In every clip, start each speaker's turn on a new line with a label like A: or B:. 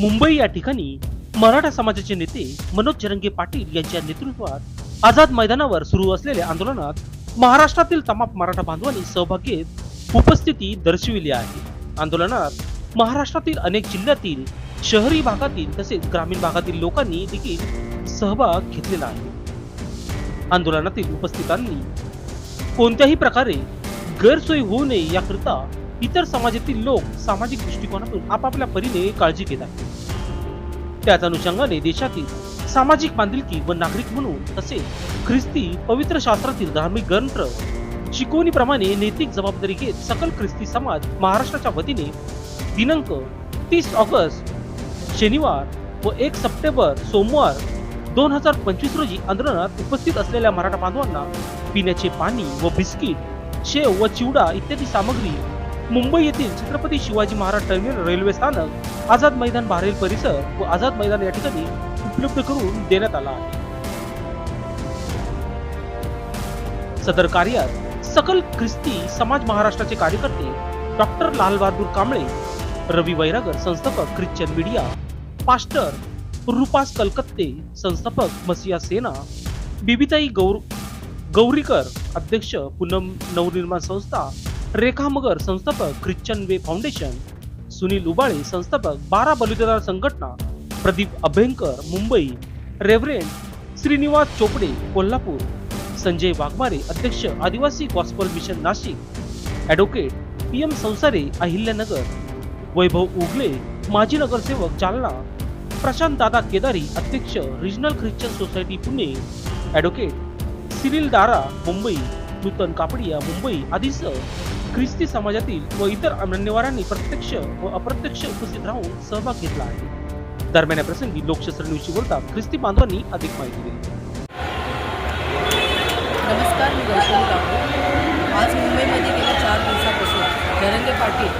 A: मुंबई या ठिकाणी मराठा समाजाचे नेते मनोज जरंगे पाटील यांच्या नेतृत्वात आझाद मैदानावर सुरू असलेल्या आंदोलनात महाराष्ट्रातील तमाम मराठा बांधवांनी सहभाग घेत उपस्थिती दर्शविली आहे. आंदोलनात महाराष्ट्रातील अनेक जिल्ह्यातील शहरी भागातील तसेच ग्रामीण भागातील लोकांनी देखील सहभाग घेतलेला आहे. आंदोलनातील उपस्थितांनी कोणत्याही प्रकारे गैरसोय होऊ नये याकरिता इतर समाजातील लोक सामाजिक दृष्टिकोनातून आपापल्या परीने काळजी घेत आहेत. त्याच अनुषंगाने देशातील सामाजिक बांधिलकी व नागरिक म्हणून तसेच ख्रिस्ती पवित्र शास्त्रातील धार्मिक ग्रंथ शिकवणीप्रमाणे नैतिक जबाबदारी घेत सकल ख्रिस्ती समाज महाराष्ट्राच्या वतीने दिनांक तीस ऑगस्ट शनिवार व एक सप्टेंबर सोमवार दोन हजार पंचवीस रोजी आंदोलनात उपस्थित असलेल्या मराठा बांधवांना पिण्याचे पाणी व बिस्किट शेव व चिवडा इत्यादी सामग्री मुंबई येथील छत्रपती शिवाजी महाराज टर्मिनल रेल्वे स्थानक आझाद मैदान बाहेरील परिसर व आझाद मैदान या ठिकाणी उपलब्ध करून देण्यात आला आहे. सदर कार्यात सकल ख्रिस्ती समाज महाराष्ट्राचे कार्यकर्ते डॉक्टर लालबहादूर कांबळे रवी वैरागर संस्थापक ख्रिश्चन मीडिया पास्टर रुपास कलकत्ते संस्थापक मसिया सेना बिबिताई गौर गौरीकर अध्यक्ष पूनम नवनिर्माण संस्था रेखा मगर संस्थापक Christian way foundation Sunil Ubale संस्थापक बारा बलुतेदार संघटना प्रदीप अभ्यंकर मुंबई रेव्हरेंड श्रीनिवास चोपडे कोल्हापूर संजय वाघमारे अध्यक्ष आदिवासी gospel mission Nashik advocate P M Sansare Ahilyanagar Vaibhav उगले माजी नगरसेवक जालना प्रशांत दादा केदारी अध्यक्ष regional Christian society Pune advocate Cyril Dara Mumbai Nutan Kapadia Mumbai आदीसह ख्रिस्ती समाजातील व इतर अनन्यवारांनी प्रत्यक्ष व अप्रत्यक्ष उपस्थित राहून सहभाग घेतला आहे. दरम्यान या प्रसंगी लोकशास्त्र न्यूजशी बोलता ख्रिस्ती बांधवांनी अधिक माहिती दिली.
B: नमस्कार मी वैष्णवी आज मुंबईमध्ये गेल्या चार दिवसापासून धनंजय पाटील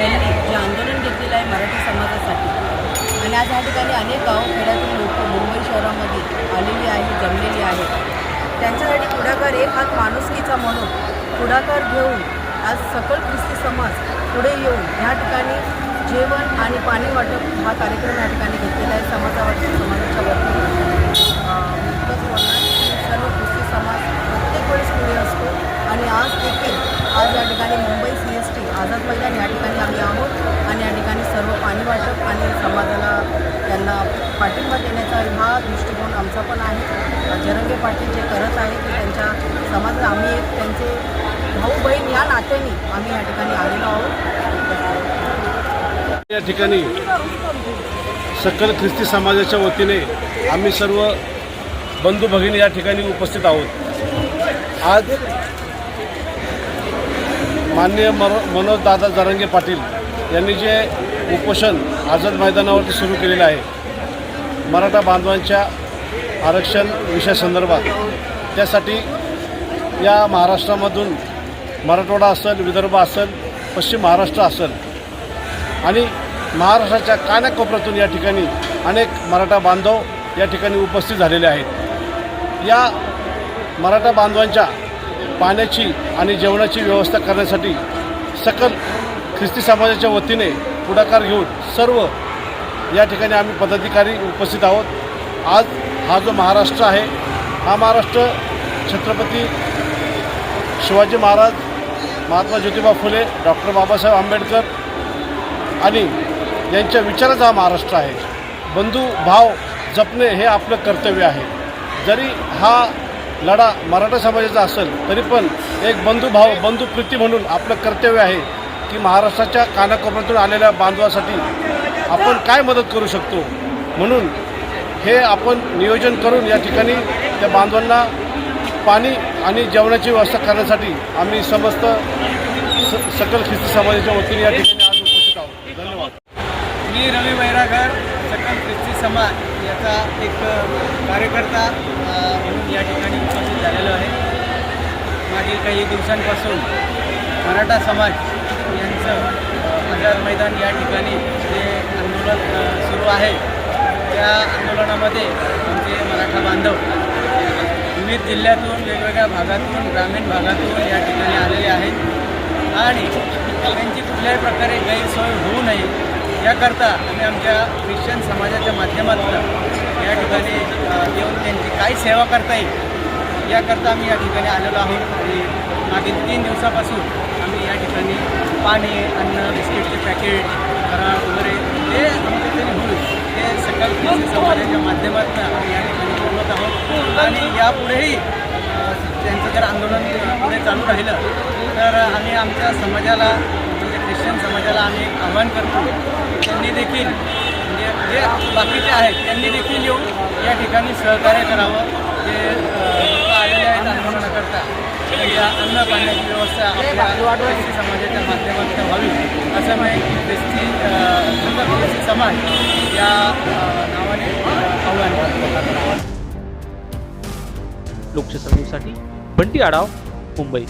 B: यांनी जे आंदोलन घेतलेलं आहे मराठी समाजासाठी आणि आज या ठिकाणी अनेक गावखेड्यातील लोक मुंबई शहरामध्ये आलेली आहेत जमलेली आहेत. त्यांच्यासाठी पुढाकार एक हात माणुसकीचा म्हणून पुढाकार घेऊन आज सकल ख्रिस्ती समाज पुढे येऊन ह्या ठिकाणी जेवण आणि पाणी वाटप हा कार्यक्रम या ठिकाणी घेतलेला आहे. समाजावरती समाजाच्या वतीने. सर्व ख्रिस्ती समाज प्रत्येक वेळेस पुढे असतो. आणि आज देखील आज या ठिकाणी Mumbai C S T Azad Maidan या ठिकाणी आम्ही आहोत. आणि या ठिकाणी सर्व पाणी वाटप आणि समाजाला त्यांना पाठिंबा देण्याचा हा दृष्टिकोन आमचा पण आहे. जरंगे पाटील जे करत आहे ते त्यांच्या समाजाला आम्ही एक त्यांचे भाऊ बहीण या नात्याने आम्ही या ठिकाणी आलेलो आहोत.
C: या ठिकाणी सकल ख्रिस्ती समाजाच्या वतीने आम्ही सर्व बंधू भगिनी या ठिकाणी उपस्थित आहोत. आज माननीय मनोज दादा जरांगे पाटील यांनी जे उपोषण आझाद मैदानावरती सुरू केलेलं आहे मराठा बांधवांच्या आरक्षण विषयासंदर्भात त्यासाठी या महाराष्ट्रामधून मराठवाडा असेल विदर्भ असेल पश्चिम महाराष्ट्र असेल. आणि महाराष्ट्राच्या कानाकोपऱ्यातून या ठिकाणी अनेक मराठा बांधव या ठिकाणी उपस्थित झालेले आहेत. या मराठा बांधवांच्या पाण्याची आणि जेवणाची व्यवस्था करण्यासाठी सकल ख्रिस्ती समाजाच्या वतीने पुढाकार घेऊन सर्व या ठिकाणी आम्ही पदाधिकारी उपस्थित आहोत. आज हा जो महाराष्ट्र आहे हा महाराष्ट्र छत्रपती शिवाजी महाराज महात्मा ज्योतिबा फुले डॉक्टर बाबासाहेब आंबेडकर आणि यांच्या विचाराचा हा महाराष्ट्र आहे. बंधू भाव जपणे हे आपलं कर्तव्य आहे. जरी हा लढा मराठा समाजाचा असेल तरी पण एक बंधुभाव बंधुप्रीती म्हणून आपलं कर्तव्य आहे की महाराष्ट्राच्या कानाकोपऱ्यातून आलेल्या बांधवासाठी आपण काय मदत करू शकतो? म्हणून हे आपण नियोजन करून या ठिकाणी त्या बांधवांना पाणी आणि जेवणाची व्यवस्था करण्यासाठी आम्ही समस्त स सकल ख्रिस्ती समाजाच्या वतीने या ठिकाणी आज उपस्थित आहोत. धन्यवाद.
D: मी रवी वैरागर सकल ख्रिस्ती समाज याचा एक कार्यकर्ता म्हणून या ठिकाणी उपस्थित झालेलो आहे. मागील काही दिवसांपासून मराठा समाज यांचं आझाद मैदान या ठिकाणी जे आंदोलन सुरू आहे त्या आंदोलनामध्ये आमचे मराठा बांधव विविध जिल्ह्यातून वेगवेगळ्या भागातून ग्रामीण भागातून या ठिकाणी आलेले आहेत. आणि त्यांची कुठल्याही प्रकारे गैरसोय होऊ नये याकरता आम्ही आमच्या ख्रिश्चन समाजाच्या माध्यमातून या ठिकाणी येऊन त्यांची काय सेवा करता येईल याकरता आम्ही या ठिकाणी आलेलो आहोत. आणि मागील तीन दिवसापासून आम्ही या ठिकाणी पाणी अन्न बिस्किटचे पॅकेट फराळ वगैरे ते आमच्या तरी होईल ते सकल समाजाच्या माध्यमातून आम्ही या ठिकाणी करत आहोत. आणि यापुढेही त्यांचं जर आंदोलन पुढे चालू राहिलं तर आम्ही आमच्या समाजाला म्हणजे ख्रिश्चन समाजाला आम्ही आव्हान करतो. त्यांनी देखील म्हणजे जे बाकीचे आहेत त्यांनी देखील येऊन या ठिकाणी सहकार्य करावं. जे अ, आलेले आहेत आंदोलनाकरता करता या अन्न पाण्याची व्यवस्था आपल्या समाजाच्या माध्यमातून व्हावी असं माहिती ख्रिस्ती ख्रिस्ती समाज या
A: लोकशाही साठी बंटी आढाव मुंबई.